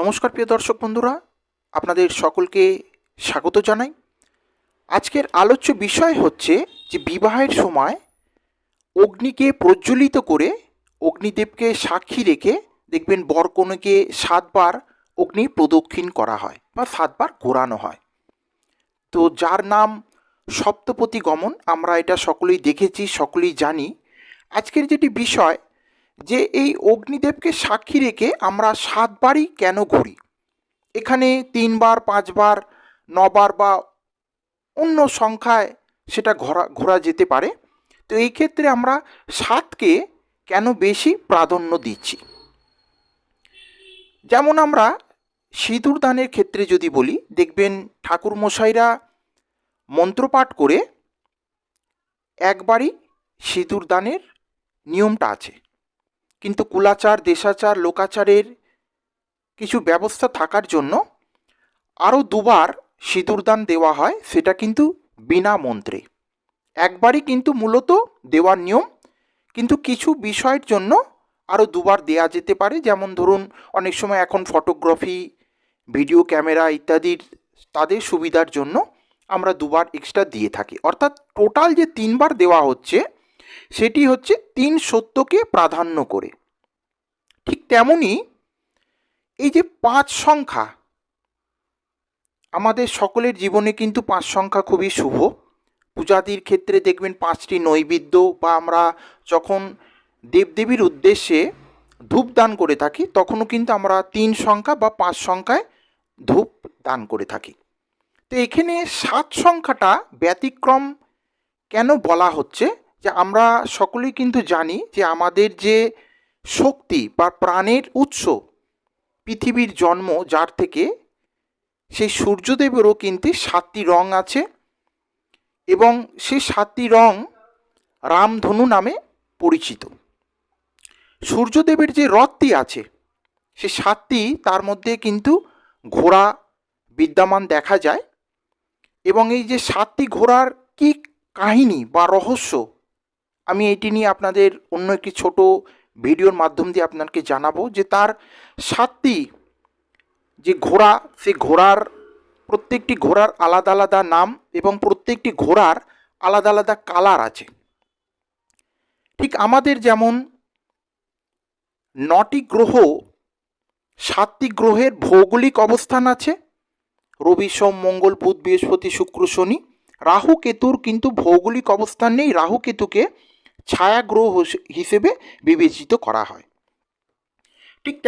নমস্কার প্রিয় দর্শক বন্ধুরা, আপনাদের সকলকে স্বাগত জানাই। আজকের আলোচ্য বিষয় হচ্ছে যে বিবাহের সময় অগ্নিকে প্রজ্বলিত করে অগ্নিদেবকে সাক্ষী রেখে দেখবেন বরকনেকে সাতবার অগ্নি প্রদক্ষিণ করা হয় বা সাতবার ঘোরানো হয়। তো যার নাম সপ্তপতি গমন, আমরা এটা সকলেই দেখেছি, সকলেই জানি। আজকের যেটি বিষয় যে এই অগ্নিদেবকে সাক্ষী রেখে আমরা সাতবারই কেন ঘুরি? এখানে তিনবার, পাঁচবার, নবার বা অন্য সংখ্যায় সেটা ঘোরা ঘোরা যেতে পারে। তো এই ক্ষেত্রে আমরা সাতকে কেন বেশি প্রাধান্য দিচ্ছি? যেমন আমরা সিঁদুর দানের ক্ষেত্রে যদি বলি, দেখবেন ঠাকুরমশাইরা মন্ত্রপাঠ করে একবারই সিঁদুর দানের নিয়মটা আছে। কিন্তু কুলাচার, দেশাচার, লোকাচারের কিছু ব্যবস্থা থাকার জন্য আরও দুবার সিঁদুরদান দেওয়া হয়, সেটা কিন্তু বিনা মন্ত্রে। একবারই কিন্তু মূলত দেওয়ার নিয়ম, কিন্তু কিছু বিষয়ের জন্য আরও দুবার দেয়া যেতে পারে। যেমন ধরুন, অনেক সময় এখন ফটোগ্রাফি, ভিডিও ক্যামেরা ইত্যাদির, তাদের সুবিধার জন্য আমরা দুবার এক্সট্রা দিয়ে থাকি। অর্থাৎ টোটাল যে তিনবার দেওয়া হচ্ছে সেটি হচ্ছে তিন সত্যকে প্রাধান্য করে। ঠিক তেমনই এই যে পাঁচ সংখ্যা, আমাদের সকলের জীবনে কিন্তু পাঁচ সংখ্যা খুবই শুভ। পূজাদির ক্ষেত্রে দেখবেন পাঁচটি নৈবেদ্য বা আমরা যখন দেবদেবীর উদ্দেশ্যে ধূপ দান করে থাকি, তখনও কিন্তু আমরা তিন সংখ্যা বা পাঁচ সংখ্যায় ধূপ দান করে থাকি। তো এখানে সাত সংখ্যাটা ব্যতিক্রম কেন বলা হচ্ছে? যে আমরা সকলেই কিন্তু জানি যে আমাদের যে শক্তি বা প্রাণের উৎস পৃথিবীর জন্ম যার থেকে, সেই সূর্যদেবেরও কিন্তু সাতটি রং আছে এবং সেই সাতটি রং রামধনু নামে পরিচিত। সূর্যদেবের যে রথটি আছে, সে সাতটি তার মধ্যে কিন্তু ঘোড়া বিদ্যমান দেখা যায় এবং এই যে সাতটি ঘোড়ার কি কাহিনী বা রহস্য আমি এটি নিয়ে আপনাদের অন্য একটি ছোট ভিডিওর মাধ্যম দিয়ে আপনাকে জানাব যে তার সাতটি যে ঘোড়া সে ঘোড়ার প্রত্যেকটি ঘোড়ার আলাদা আলাদা নাম এবং প্রত্যেকটি ঘোড়ার আলাদা আলাদা কালার আছে। ঠিক আমাদের যেমন নটি গ্রহ, সাতটি গ্রহের ভৌগোলিক অবস্থান আছে। রবি, সোম, মঙ্গল, বুধ, বৃহস্পতি, শুক্র, শনি। রাহু, কেতুর কিন্তু ভৌগোলিক অবস্থান নেই। রাহু, কেতুকে ছায়া গ্রহ হিসেবে বিবেচিত করা হয়। ঠিক